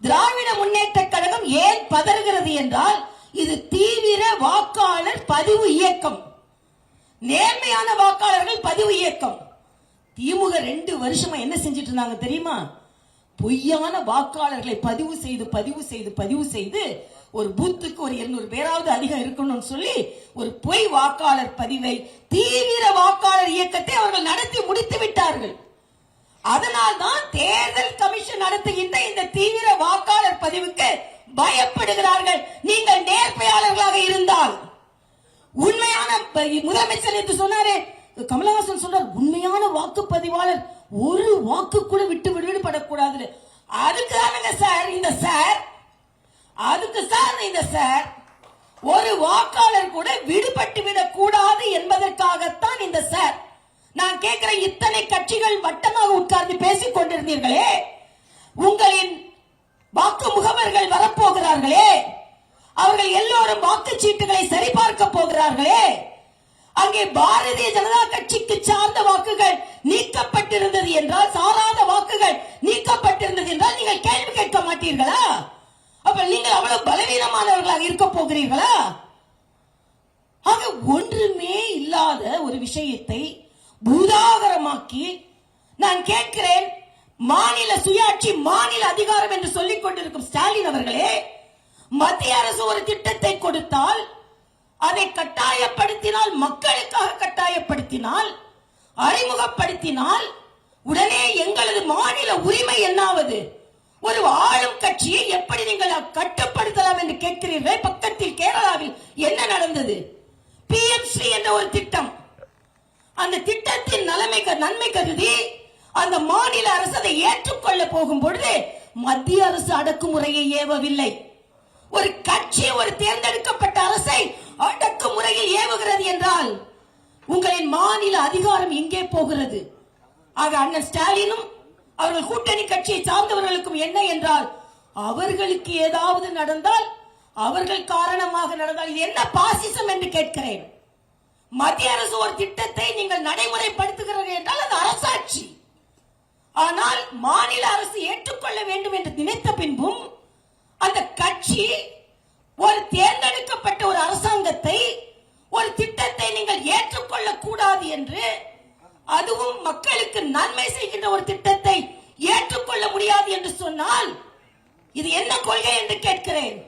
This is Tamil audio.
திராவிட முன்னேற்ற கழகம் ஏன் பதறுகிறது என்றால் இது தீவிர வாக்காளர் பதிவு இயக்கம். நேர்மையான வாக்காளர்கள் பதிவு இயக்கம். திமுக ரெண்டு வருஷமா என்ன செஞ்சிட்டு இருந்தாங்க தெரியுமா? பொய்யான வாக்காளர்களை பதிவு செய்து பதிவு செய்து பதிவு செய்து ஒரு பூத்துக்கு ஒரு இருநூறு பேராவது அதிகம் இருக்கணும்னு சொல்லி ஒரு பொய் வாக்காளர் பதிவை தீவிர வாக்காளர் இயக்கத்தை அவர்கள் நடத்தி முடித்து விட்டார்கள். அதனால் தான் தேர்தல் கமிஷன் நடத்துகின்ற இந்த தீவிர வாக்காளர் பதிவுக்கு பயப்படுகிறார்கள். நீங்கள் நேர்மையாளர்களாக இருந்தால். உண்மையான முதலமைச்சர் என்று சொன்னாரே கமலஹாசன் சொன்னார் உண்மையான வாக்குப்பதிவாளர் ஒரு வாக்கு கூட விட்டு விடுபடக்கூடாது அதுக்கு தானுங்க சார் இந்த சார் அதுக்கு சார் இந்த சார் ஒரு வாக்காளர் கூட விடுபட்டு விடக் கூடாது என்பதற்காகத்தான் இந்த சார் நான் கேட்கிறேன் இத்தனை கட்சிகள் வட்டமாக உட்கார்ந்து பேசிக் கொண்டிருந்தீர்களே. உங்களின் வாக்கு முகவர்கள் வரப்போகிறார்களே. அவர்கள் எல்லோரும் வாக்குச்சீட்டுகளை சரிபார்க்க போகிறார்களே. அங்கே பாரதிய ஜனதா கட்சிக்கு சார்ந்த வாக்குகள் நீக்கப்பட்டிருந்தது என்றால் சாராத வாக்குகள் நீக்கப்பட்டிருந்தது என்றால் நீங்கள் கேள்வி கேட்க மாட்டீர்களா? அப்ப நீங்கள் அவ்வளவு பலவீனமானவர்களாக இருக்க போகிறீர்களா? ஆக ஒன்றுமே இல்லாத ஒரு விஷயத்தை பூதாகரமாக்கி நான் கேட்கிறேன் மாநில சுயாட்சி மாநில அதிகாரம் என்று சொல்லிக் கொண்டிருக்கும் ஸ்டாலின் அவர்களே மத்திய அரசு ஒரு திட்டத்தை கொடுத்தால் அதை கட்டாயப்படுத்தினால் மக்களுக்காக கட்டாயப்படுத்தினால் அறிமுகப்படுத்தினால் உடனே எங்களது மாநில உரிமை என்னாவது? ஒரு ஆளும் கட்சியை எப்படி நீங்கள் கட்டுப்படுத்தலாம் என்று கேட்கிறீர்கள்? பக்கத்தில் கேரளாவில் என்ன நடந்தது? பிஎம்சி என்ற ஒரு திட்டம் அந்த திட்டத்தின் நலமை நன்மை கருதி அந்த மாநில அரசு அதை ஏற்றுக்கொள்ள போகும் பொழுது மத்திய அரசு அடக்குமுறையை ஏவவில்லை. ஒரு கட்சி ஒரு தேர்ந்தெடுக்கப்பட்ட அரசை அடக்குமுறையில் ஏவுகிறது என்றால் உங்களின் மாநில அதிகாரம் எங்கே போகிறது? ஆக அண்ணன் ஸ்டாலினும் அவர்கள் கூட்டணி கட்சியை சார்ந்தவர்களுக்கும் என்ன என்றால் அவர்களுக்கு ஏதாவது நடந்தால் அவர்கள் காரணமாக நடந்தால் இது என்ன பாசிசம் என்று கேட்கிறேன். மத்திய அரசு ஒரு திட்டத்தை நீங்கள் நடைமுறைப்படுத்துகிறீர்கள் என்றால் அது அரசாட்சி. ஆனால் மாநில அரசு ஏற்றுக்கொள்ள வேண்டும் என்று நினைத்த பின்பும் அந்த கட்சி ஒரு தேர்ந்தெடுக்கப்பட்ட ஒரு அரசாங்கத்தை ஒரு திட்டத்தை நீங்கள் ஏற்றுக்கொள்ள கூடாது என்று அதுவும் மக்களுக்கு நன்மை செய்கின்ற ஒரு திட்டத்தை ஏற்றுக்கொள்ள முடியாது என்று சொன்னால் இது என்ன கொள்கை என்று கேட்கிறேன்.